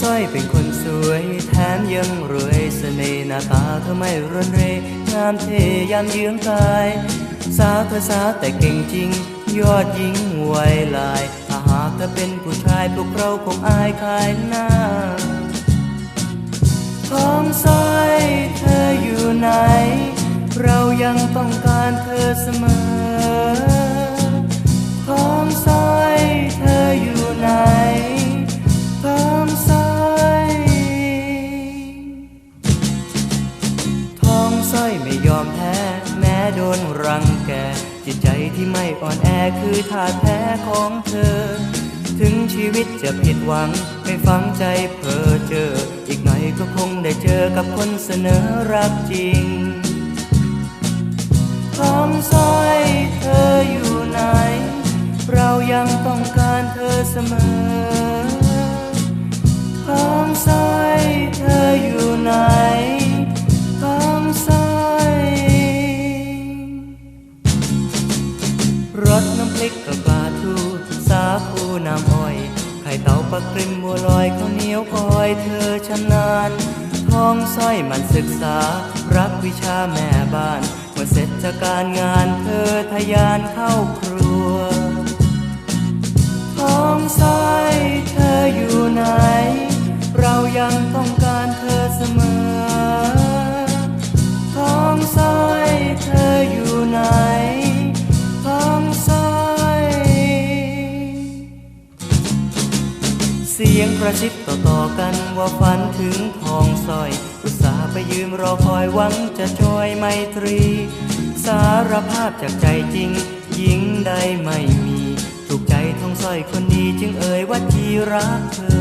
สร้อยเป็นคนสวย แถมยังรวยเสน่ห์หน้าตาเธอไม่รุนเรงามเทยามเยื้องกาย สาวเธอสาวแต่เก่งจริง ยอดหญิงไวยลาย ถ้าหากเธอเป็นผู้ชายพวกเราคงอายขายหน้าทองสร้อยเธออยู่ไหน เรายังต้องการเธอเสมอ อยไม่ยอมแพ้ แม้โดนรังแก จิตใจที่ไม่อ่อนแอคือถาดแท้ของเธอ ถึงชีวิตจะผิดหวัง ไม่ฟังใจเพ้อเจอ อีกหน่อยก็คงได้เจอกับคนเสนอรักจริงทองสร้อยเธออยู่ไหน เรายังต้องการเธอเสมอ สน้ำพริกกับปลาทูสาคูน้ำอ้อย ไข่เต่าปลากริมบัวลอยข้าวเหนียวคอย เธอชำนาญทองสร้อยมันศึกษา รักวิชาแม่บ้านเมื่อเสร็จจากการงานเธอทะยานเข้าครัว สียงกระชิบต่อต่อกันว่าฝันถึงทองสร้อยอุตสาไปยืมรอคอยหวังจะช่วยไมตรี สารภาพจากใจจริง หญิงใดไม่มี ถูกใจทองสร้อยคนนี้จึงเอ่ยว่าที่รักเธอ